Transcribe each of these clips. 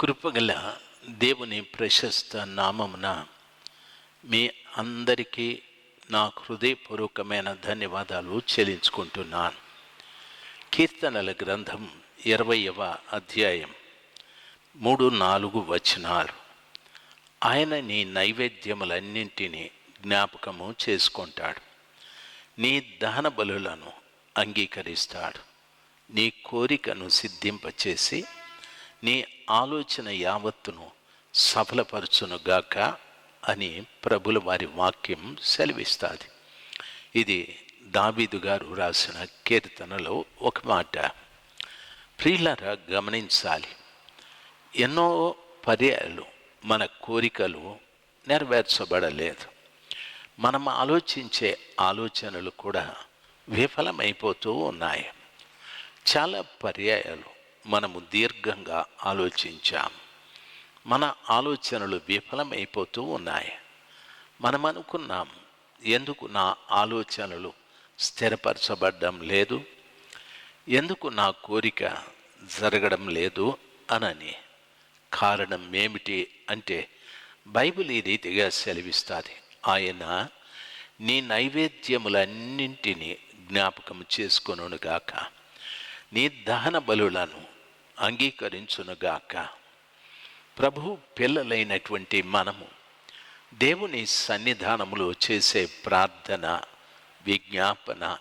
కృపగల దేవుని ప్రశస్త నామమున మీ అందరికీ నా హృదయపూర్వకమైన ధన్యవాదాలు చెల్లించుకుంటున్నాను. కీర్తనల గ్రంథం ఇరవయవ అధ్యాయం మూడు నాలుగు వచనాలు. ఆయన నీ నైవేద్యములన్నింటినీ జ్ఞాపకము చేసుకుంటాడు. నీ దహన బలులను అంగీకరిస్తాడు. నీ కోరికను సిద్ధింపచేసి నీ ఆలోచన యావత్తును సఫలపరచునుగాక అని ప్రభుల వారి వాక్యం సెలవిస్తుంది. ఇది దావీదు గారు రాసిన కీర్తనలో ఒక మాట. ప్రియులరా గమనించాలి. ఎన్నో పర్యాయాలు మన కోరికలు నెరవేర్చబడలేదు. మనం ఆలోచించే ఆలోచనలు కూడా విఫలమైపోతూ ఉన్నాయి. చాలా పర్యాయాలు మనము దీర్ఘంగా ఆలోచించాం. మన ఆలోచనలు విఫలమైపోతూ ఉన్నాయి. మనం అనుకున్నాం ఎందుకు నా ఆలోచనలు స్థిరపరచబడ్డం లేదు? ఎందుకు నా కోరిక జరగడం లేదు అనని కారణం ఏమిటి అంటే బైబిల్ ఈ రీతిగా సెలవిస్తుంది. ఆయన నీ నైవేద్యములన్నింటినీ జ్ఞాపకం చేసుకొనుగాక నీ దహన బలులను అంగీకరించునుగాక. ప్రభు పిల్లలైనటువంటి మనము దేవుని సన్నిధానములో చేసే ప్రార్థన విజ్ఞాపన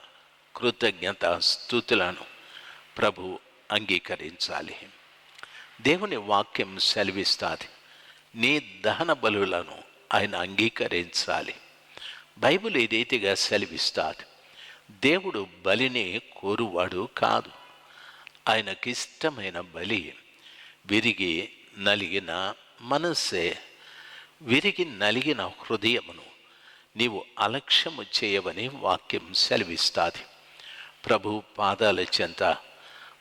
కృతజ్ఞత స్థుతులను ప్రభు అంగీకరించాలి. దేవుని వాక్యం సెలవిస్తుంది. నీ దహన బలులను ఆయన అంగీకరించాలి. బైబిల్ ఈ రీతిగా సెలవిస్తాడు దేవుడు బలిని కోరువాడు కాదు. ఆయనకిష్టమైన బలి విరిగి నలిగిన మనస్సే విరిగి నలిగిన హృదయమును నీవు అలక్ష్యము చేయవని వాక్యం సెలవిస్తాది. ప్రభు పాదాల చెంత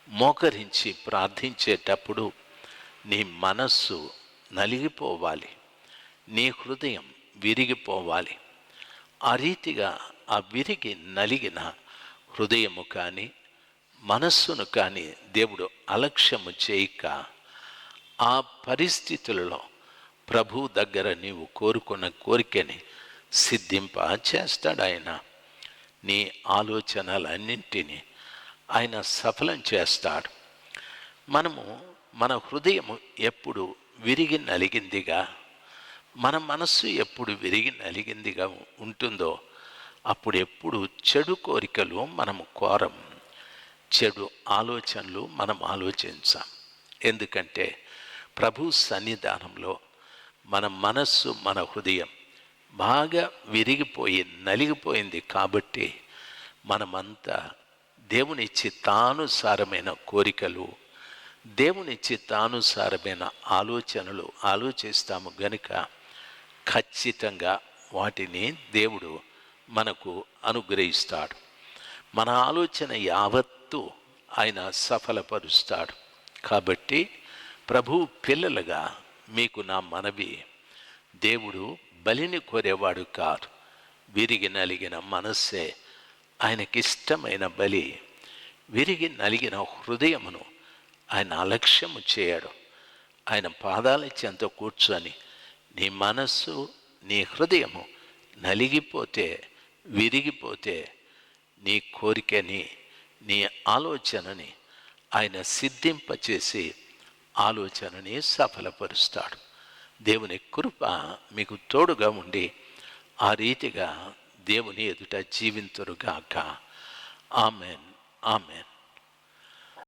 మోకరించి ప్రార్థించేటప్పుడు నీ మనస్సు నలిగిపోవాలి నీ హృదయం విరిగిపోవాలి. ఆ రీతిగా ఆ విరిగి నలిగిన హృదయము కానీ మనస్సును కానీ దేవుడు అలక్ష్యము చేయక ఆ పరిస్థితులలో ప్రభు దగ్గర నీవు కోరుకున్న కోరికని సిద్ధింప చేస్తాడు ఆయన. నీ ఆలోచనలన్నింటినీ ఆయన సఫలం చేస్తాడు. మనము మన హృదయము ఎప్పుడు విరిగి నలిగిందిగా మన మనస్సు ఎప్పుడు విరిగి నలిగిందిగా ఉంటుందో అప్పుడు ఎప్పుడు చెడు కోరికలు మనము కోరం చెడు ఆలోచనలు మనం ఆలోచించాం. ఎందుకంటే ప్రభు సన్నిధానంలో మన మనస్సు మన హృదయం బాగా విరిగిపోయి నలిగిపోయింది కాబట్టి మనమంతా దేవుని చిత్తానుసారమైన కోరికలు దేవుని చిత్తానుసారమైన ఆలోచనలు ఆలోచిస్తాము గనుక ఖచ్చితంగా వాటిని దేవుడు మనకు అనుగ్రహిస్తాడు. మన ఆలోచన యావత్తు ఆయన సఫలపరుస్తాడు. కాబట్టి ప్రభు పిల్లలుగా మీకు నా మనవి దేవుడు బలిని కోరేవాడు కాదు. విరిగి నలిగిన మనస్సే ఆయనకిష్టమైన బలి. విరిగి నలిగిన హృదయమును ఆయన అలక్ష్యము చేయడు. ఆయన పాదాల చెంత కూర్చొని నీ మనస్సు నీ హృదయము నలిగిపోతే విరిగిపోతే నీ కోరికని నీ ఆలోచనని ఆయన సిద్ధింపచేసి ఆలోచనని సఫలపరుస్తాడు. దేవుని కృప మీకు తోడుగా ఉండి ఆ రీతిగా దేవుని ఎదుట జీవింతురుగాక. ఆమెన్. ఆమెన్.